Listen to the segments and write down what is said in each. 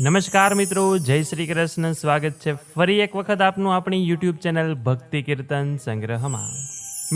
નમસ્કાર મિત્રો, જય શ્રી કૃષ્ણ. સ્વાગત છે ફરી એક વખત આપનું આપણી યુટ્યુબ ચેનલ ભક્તિ કીર્તન સંગ્રહમાં.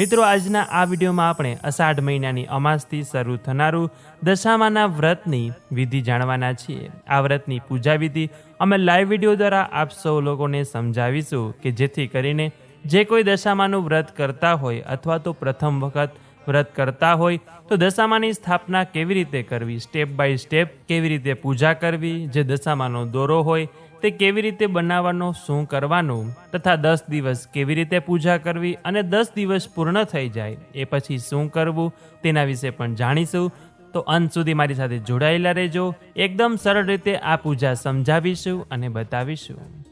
મિત્રો, આજના આ વિડીયોમાં આપણે અષાઢ મહિનાની અમાસથી શરૂ થનારું દશામાના વ્રતની વિધિ જાણવાના છીએ. આ વ્રતની પૂજા વિધિ અમે લાઈવ વીડિયો દ્વારા આપ સૌ લોકોને સમજાવીશું કે જેથી કરીને જે કોઈ દશામાનું વ્રત કરતા હોય અથવા તો પ્રથમ વખત વ્રત કરતા હોય તો દશામાની સ્થાપના કેવી રીતે કરવી? સ્ટેપ બાય સ્ટેપ કેવી રીતે પૂજા કરવી? જે દશામાનો દોરો હોય તે કેવી રીતે બનાવવાનો? શું કરવાનું? તથા દસ દિવસ કેવી રીતે પૂજા કરવી? અને દસ દિવસ પૂર્ણ થઈ જાય, એ પછી શું કરવું? તેના વિશે પણ જાણીશું. તો અંત સુધી મારી સાથે જોડાયેલા રહેજો. એકદમ સરળ રીતે આ પૂજા સમજાવીશું અને બતાવીશું.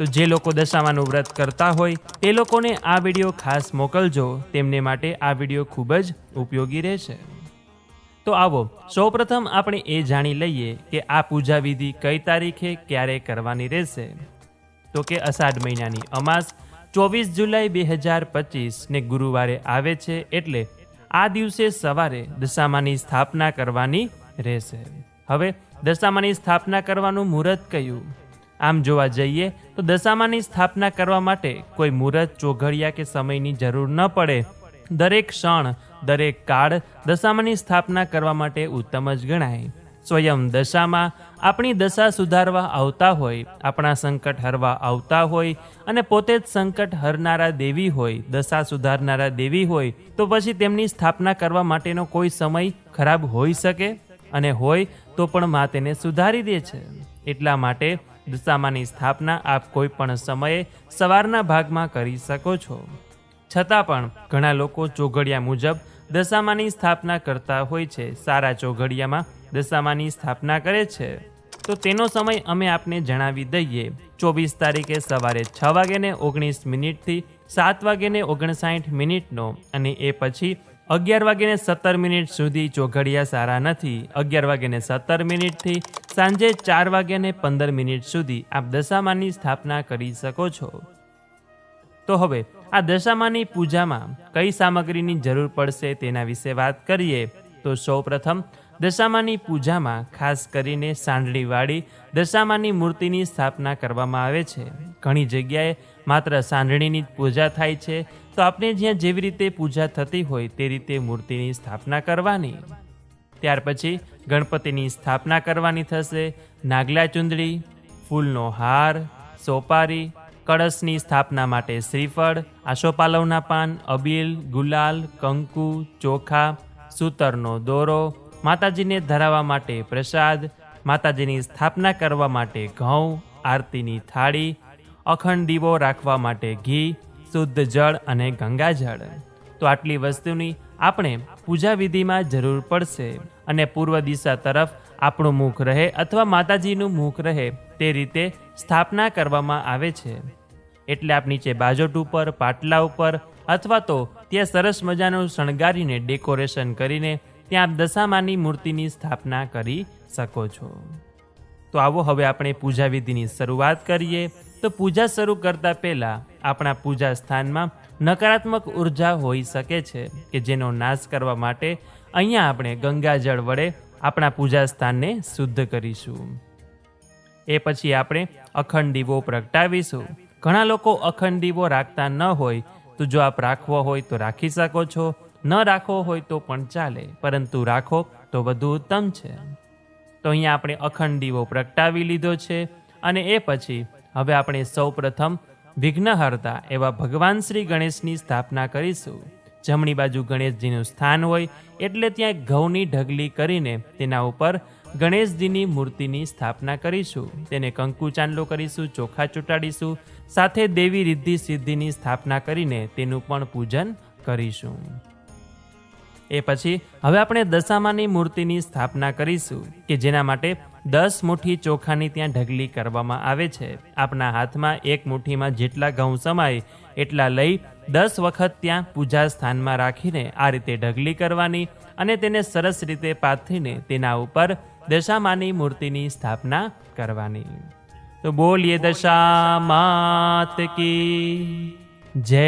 તો જે લોકો દશામાનું વ્રત કરતા હોય તે લોકોને આ વીડિયો ખાસ મોકલજો. તેમને માટે આ વીડિયો ખૂબ જ ઉપયોગી રહેશે. તો આવો, સૌપ્રથમ આપણે એ જાણી લઈએ કે આ પૂજા વિધિ કઈ તારીખે ક્યારે કરવાની રહેશે. તો કે અષાઢ મહિનાની અમાસ, ચોવીસ જુલાઈ બે હજાર પચીસને ગુરુવારે આવે છે એટલે આ દિવસે સવારે દશામાની સ્થાપના કરવાની રહેશે. હવે, દશામાની સ્થાપના કરવાનું મુહૂર્ત કયું? આમ જોવા જઈએ તો દશામાની સ્થાપના કરવા માટે કોઈ મુહૂર્ત, ચોઘડિયા કે સમયની જરૂર ન પડે. દરેક ક્ષણ, દરેક કાળ દશામાની સ્થાપના કરવા માટે ઉત્તમ જ ગણાય. સ્વયં દશામાં આપણી દશા સુધારવા આવતા હોય, આપણા સંકટ હરવા આવતા હોય અને પોતે જ સંકટ હરનારા દેવી હોય, દશા સુધારનારા દેવી હોય, તો પછી તેમની સ્થાપના કરવા માટેનો કોઈ સમય ખરાબ હોઈ શકે? અને હોય તો પણ મા તેને સુધારી દે છે. એટલા માટે દશામાની સ્થાપના આપ કોઈ પણ સમયે સવારના ભાગમાં કરી શકો છો. છતાં પણ ઘણા લોકો ચોઘડિયા મુજબ દશામાની સ્થાપના કરતા હોય છે. સારા ચોઘડિયામાં દશામાની સ્થાપના કરે છે. તો તેનો સમય અમે આપને જણાવી દઈએ. ચોવીસ તારીખે સવારે છ વાગ્યાને ઓગણીસ મિનિટથી સાત વાગ્યાને ઓગણસાઠ મિનિટનો અને એ પછી અગિયાર વાગ્યાને સત્તર મિનિટ સુધી ચોઘડિયા સારા નથી. અગિયાર વાગ્યાને સત્તર મિનિટથી સાંજે ચાર વાગ્યાને પંદર મિનિટ સુધી આપ દશામાની સ્થાપના કરી શકો છો. તો હવે, આ દશામાની પૂજામાં કઈ સામગ્રીની જરૂર પડશે તેના વિશે વાત કરીએ. તો સૌપ્રથમ, દશામાની પૂજામાં ખાસ કરીને સાંડળીવાળી દશામાની મૂર્તિની સ્થાપના કરવામાં આવે છે. ઘણી જગ્યાએ માત્ર સાંડળીની પૂજા થાય છે. તો આપણે જ્યાં જેવી રીતે પૂજા થતી હોય તે રીતે મૂર્તિની સ્થાપના કરવાની. ત્યાર પછી ગણપતિની સ્થાપના કરવાની થશે. નાગલા ચુંદડી, ફૂલનો હાર, સોપારી, કળશની સ્થાપના માટે શ્રીફળ, આશોપાલવના પાન, અબીલ, ગુલાલ, કંકુ, ચોખા, સૂતરનો દોરો, માતાજીને ધરાવવા માટે પ્રસાદ, માતાજીની સ્થાપના કરવા માટે ઘઉં, આરતીની થાળી, અખંડ દીવો રાખવા માટે ઘી, શુદ્ધ જળ અને ગંગાજળ. તો આટલી વસ્તુની આપણે પૂજા વિધિમાં જરૂર પડશે અને પૂર્વ દિશા તરફ આપણું મુખ રહે અથવા માતાજીનું મુખ રહે તે રીતે સ્થાપના કરવામાં આવે છે. એટલે આપ નીચે બાજોટ ઉપર, પાટલા ઉપર અથવા તો ત્યાં સરસ મજાનું શણગારીને ડેકોરેશન કરીને ત્યાં દશામાની મૂર્તિની સ્થાપના કરી શકો છો. તો આવો હવે આપણે પૂજા વિધિની શરૂઆત કરીએ. તો પૂજા શરૂ કરતા પહેલાં આપણા પૂજા સ્થાનમાં નકારાત્મક ઊર્જા હોઈ શકે છે કે જેનો નાશ કરવા માટે અહીંયા આપણે ગંગાજળ વડે આપણા પૂજા સ્થાનને શુદ્ધ કરીશું. એ પછી આપણે અખંડ દીવો પ્રગટાવીશું. ઘણા લોકો અખંડ દીવો રાખતા ન હોય, તો જો આપ રાખવો હોય તો રાખી શકો છો, ન રાખવો હોય તો પણ ચાલે, પરંતુ રાખો તો વધુ ઉત્તમ છે. તો અહીંયા આપણે અખંડ દીવો પ્રગટાવી લીધો છે, અને એ પછી હવે આપણે સૌ પ્રથમ વિઘ્નહર્તા એવા ભગવાન શ્રી ગણેશની સ્થાપના કરીશું. જમણી બાજુ ગણેશજીનું સ્થાન હોય એટલે ત્યાં ઘઉંની ઢગલી કરીને તેના ઉપર ગણેશજીની મૂર્તિની સ્થાપના કરીશું. તેને કંકુ ચાંદલો કરીશું, ચોખા ચૂંટાડીશું, સાથે દેવી રિદ્ધિ સિદ્ધિની સ્થાપના કરીને તેનું પણ પૂજન કરીશું. એ પછી હવે આપણે દશામાની મૂર્તિની સ્થાપના કરીશું, કે જેના માટે દસ મુઠ્ઠી ચોખાની ત્યાં ઢગલી કરવામાં આવે છે. આપના હાથમાં એક મુઠ્ઠીમાં જેટલા ઘઉં સમાય, એટલા લઈ દસ વખત ત્યાં પૂજા સ્થાનમાં રાખીને આ રીતે ઢગલી કરવાની અને તેને સરસ રીતે પાથરીને તેના ઉપર દશામાની મૂર્તિની સ્થાપના કરવાની. તો બોલીએ દશા માત કી જય.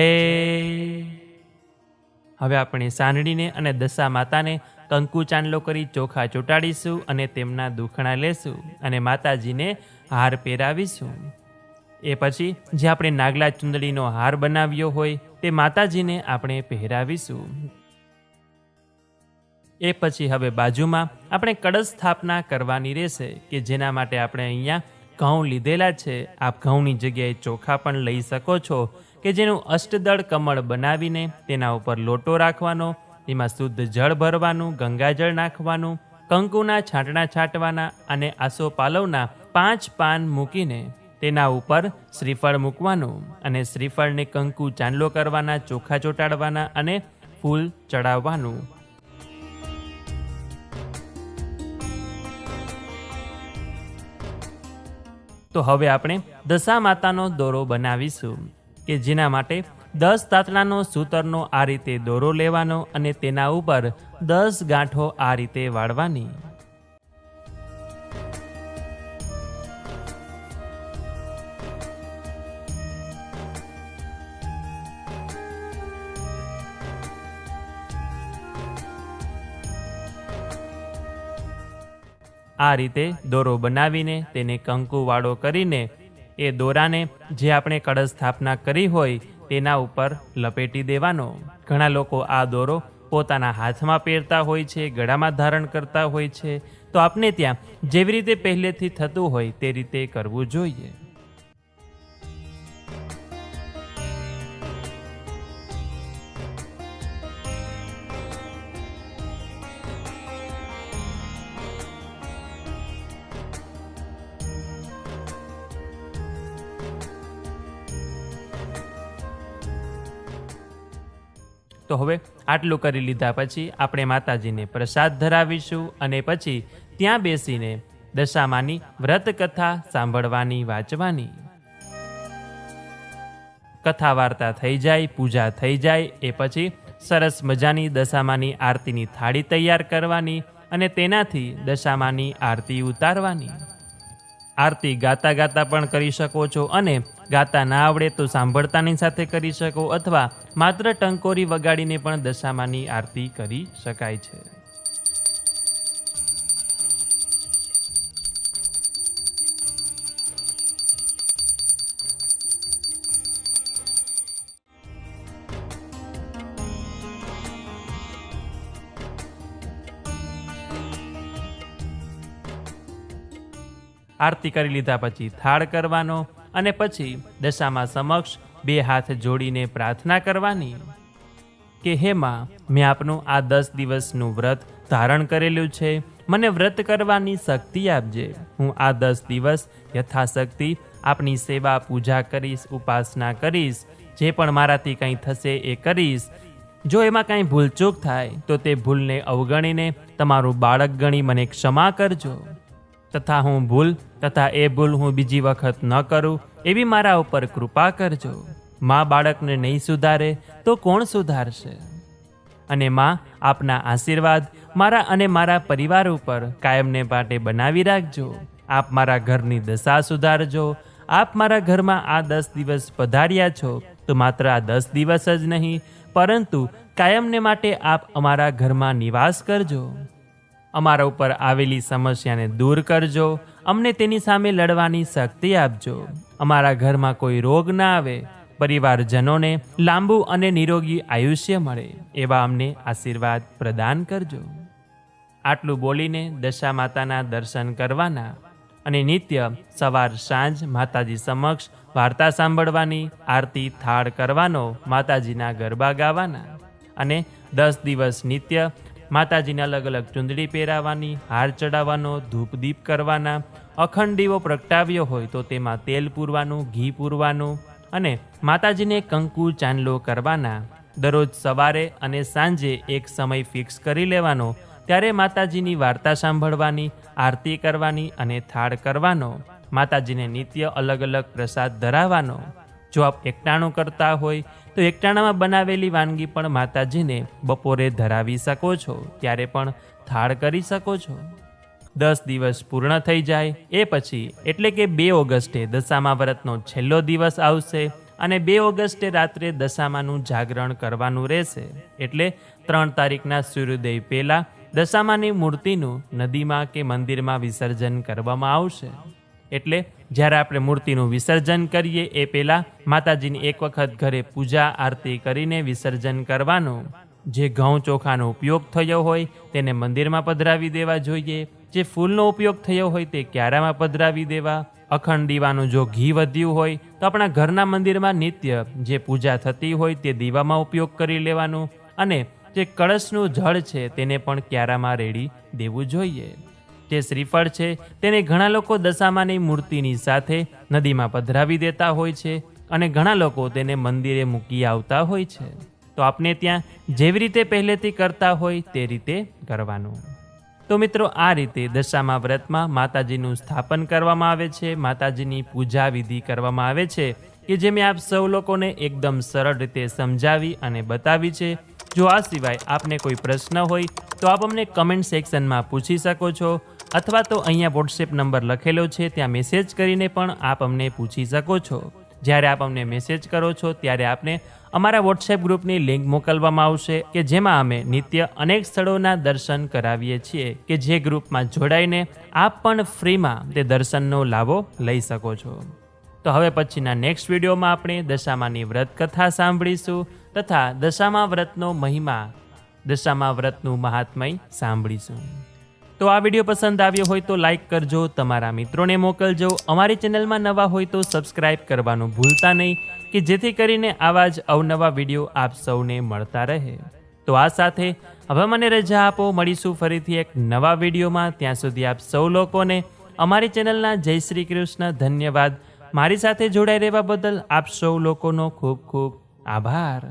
હવે આપણે સાંડળીને અને દશા માતાને કંકુ ચાંદલો કરી ચોખા ચોટાડીશું અને તેમના દુખણા લેશું અને માતાજીને હાર પહેરાવીશું. એ પછી જે આપણે નાગલા ચુંદડીનો હાર બનાવ્યો હોય તે માતાજીને આપણે પહેરાવીશું. એ પછી હવે બાજુમાં આપણે કળશ સ્થાપના કરવાની રહેશે કે જેના માટે આપણે અહીંયા ઘઉં લીધેલા છે. આપ ઘઉંની જગ્યાએ ચોખા પણ લઈ શકો છો કે જેનું અષ્ટદળ કમળ બનાવીને તેના ઉપર લોટો રાખવાનો એમાં શુદ્ધ જળ ભરવાનું, ગંગાજળ નાખવાનું, કંકુના છાંટણા છાંટવાના અને આસો પાલવના પાંચ પાન મૂકીને તેના ઉપર શ્રીફળ મૂકવાનું અને શ્રીફળને કંકુ ચાંદલો કરવાના, ચોખા ચોંટાડવાના અને ફૂલ ચડાવવાનું. તો હવે આપણે દશા માતાનો દોરો બનાવીશું કે જેના માટે દસ તાતણાનો સૂતરનો આ રીતે દોરો લેવાનો અને તેના ઉપર દસ ગાંઠો આ રીતે વાળવાની. આ રીતે દોરો બનાવીને તેને કંકુવાળો કરીને એ દોરાને જે આપણે કળશ સ્થાપના કરી હોય તેના ઉપર લપેટી દેવાનો. ઘણા લોકો આ દોરો પોતાના હાથમાં પહેરતા હોય છે, ગળામાં ધારણ કરતા હોય છે. તો આપણે ત્યાં જેવી રીતે પહેલેથી થતું હોય તે રીતે કરવું જોઈએ. તો હવે આટલું કરી લીધા પછી આપણે માતાજીને પ્રસાદ ધરાવીશું અને પછી ત્યાં બેસીને દશામાની વ્રત કથા સાંભળવાની, વાંચવાની. કથા વાર્તા થઈ જાય, પૂજા થઈ જાય, એ પછી સરસ મજાની દશામાની આરતીની થાળી તૈયાર કરવાની અને તેનાથી દશામાની આરતી ઉતારવાની. આરતી ગાતા ગાતા પણ કરી શકો છો અને ગાતા ના આવડે તો સાંભળતાની સાથે કરી શકો અથવા માત્ર ટંકોરી વગાડીને પણ દશામાની આરતી કરી શકાય છે. આરતી કરી લીધા પછી થાળ કરવાનો અને પછી દશામાં સમક્ષ બે હાથ જોડીને પ્રાર્થના કરવાની કે, હે માં, મેં આપનું આ દસ દિવસનું વ્રત ધારણ કરેલું છે. મને વ્રત કરવાની શક્તિ આપજે. હું આ દસ દિવસ યથાશક્તિ આપની સેવા પૂજા કરીશ, ઉપાસના કરીશ. જે પણ મારાથી કંઈ થશે એ કરીશ. જો એમાં કાંઈ ભૂલચૂક થાય, તો તે ભૂલને અવગણીને તમારું બાળક ગણી મને ક્ષમા કરજો. તથા હું ભૂલ તથા એ ભૂલ હું બીજી વખત ન કરું, એવી મારા ઉપર કૃપા કરજો. મા બાળકને નહીં સુધારે, તો કોણ સુધારશે? અને માં, આપના આશીર્વાદ મારા અને મારા પરિવાર ઉપર કાયમને માટે બનાવી રાખજો. આપ મારા ઘરની દશા સુધારજો. આપ મારા ઘરમાં આ દસ દિવસ પધાર્યા છો, તો માત્ર આ દસ દિવસ જ નહીં, પરંતુ કાયમને માટે આપ અમારા ઘરમાં નિવાસ કરજો. અમારા ઉપર આવેલી સમસ્યાને દૂર કરજો. અમને તેની સામે લડવાની શક્તિ આપજો. અમારા ઘરમાં કોઈ રોગ ના આવે. પરિવારજનોને લાંબુ અને નિરોગી આયુષ્ય મળે. એવા અમને આશીર્વાદ પ્રદાન કરજો. આટલું બોલીને દશા માતાના દર્શન કરવાના અને નિત્ય સવાર સાંજ માતાજી સમક્ષ વાર્તા સાંભળવાની આરતી થાળ કરવાનો માતાજીના ગરબા ગાવાના અને દસ દિવસ નિત્ય માતાજીને અલગ અલગ ચૂંદડી પહેરાવાની, હાર ચડાવવાનો ધૂપ દીપ કરવાના અખંડ દીવો પ્રગટાવ્યો હોય તો તેમાં તેલ પૂરવાનું, ઘી પૂરવાનું અને માતાજીને કંકુ ચાંદલો કરવાના. દરરોજ સવારે અને સાંજે એક સમય ફિક્સ કરી લેવાનો, ત્યારે માતાજીની વાર્તા સાંભળવાની, આરતી કરવાની અને થાળ કરવાનો. માતાજીને નિત્ય અલગ અલગ પ્રસાદ ધરાવવાનો. જો આપ એકટાણું કરતા હોય તો એકટાણામાં બનાવેલી વાનગી પણ માતાજીને બપોરે ધરાવી શકો છો, ત્યારે પણ થાળ કરી શકો છો. દસ દિવસ પૂર્ણ થઈ જાય, એ પછી એટલે કે બે ઓગસ્ટે દશામા વ્રતનો છેલ્લો દિવસ આવશે અને બે ઓગસ્ટે રાત્રે દશામાનું જાગરણ કરવાનું રહેશે. એટલે ત્રણ તારીખના સૂર્યોદય પહેલાં દશામાની મૂર્તિનું નદીમાં કે મંદિરમાં વિસર્જન કરવામાં આવશે. એટલે જ્યારે આપણે મૂર્તિનું વિસર્જન કરીએ એ પહેલાં માતાજીની એક વખત ઘરે પૂજા આરતી કરીને વિસર્જન કરવાનું. જે ઘઉં ચોખાનો ઉપયોગ થયો હોય તેને મંદિરમાં પધરાવી દેવા જોઈએ. જે ફૂલનો ઉપયોગ થયો હોય તે ક્યારામાં પધરાવી દેવા. અખંડ દીવાનું જો ઘી વધ્યું હોય તો આપણા ઘરના મંદિરમાં નિત્ય જે પૂજા થતી હોય તે દીવામાં ઉપયોગ કરી લેવાનું અને જે કળશનું જળ છે તેને પણ ક્યારામાં રેડી દેવું જોઈએ. જે શ્રીફળ છે. તેને ઘણા લોકો દશામાની મૂર્તિની સાથે નદીમાં પધરાવી દેતા હોય છે અને ઘણા લોકો તેને મંદિરે મૂકી આવતા હોય છે. તો આપને ત્યાં જેવી રીતે પહેલેથી કરતા હોય તે રીતે કરવાનું. તો મિત્રો, આ રીતે દશામા વ્રતમાં માતાજીનું સ્થાપન કરવામાં આવે છે. માતાજીની પૂજા વિધિ કરવામાં આવે છે કે જે મેં આપ સૌ લોકોને એકદમ સરળ રીતે સમજાવી અને બતાવી છે. જો આ સિવાય આપને કોઈ પ્રશ્ન હોય તો આપ અમને કમેન્ટ સેક્શનમાં પૂછી શકો છો અથવા તો અહીંયા વોટ્સએપ નંબર લખેલો છે, ત્યાં મેસેજ કરીને પણ આપ અમને પૂછી શકો છો. જ્યારે આપ અમને મેસેજ કરો છો, ત્યારે આપને અમારા વોટ્સએપ ગ્રુપની લિંક મોકલવામાં આવશે કે જેમાં અમે નિત્ય અનેક સ્થળોના દર્શન કરાવીએ છીએ કે જે ગ્રુપમાં જોડાઈને આપ પણ ફ્રીમાં તે દર્શનનો લાભો લઈ શકો છો. તો હવે પછીના નેક્સ્ટ વિડીયોમાં આપણે દશામાની વ્રત કથા સાંભળીશું. તથા દશામા વ્રતનો મહિમા, દશામા વ્રતનું મહાત્મય સાંભળીશું. તો આ વીડિયો પસંદ આવ્યો હોય તો લાઈક કરજો, તમારા મિત્રોને મોકલજો. અમારી ચેનલમાં નવા હોય તો સબસ્ક્રાઇબ કરવાનું ભૂલતા નહીં, કે જેથી કરીને આવા જ અવનવા વીડિયો આપ સૌને મળતા રહે. તો આ સાથે હવે મને રજા આપો. મળીશું ફરીથી એક નવા વિડીયોમાં. ત્યાં સુધી આપ સૌ લોકોને અમારી ચેનલના જય શ્રી કૃષ્ણ ધન્યવાદ. મારી સાથે જોડાઈ રહેવા બદલ આપ સૌ લોકોનો ખૂબ ખૂબ આભાર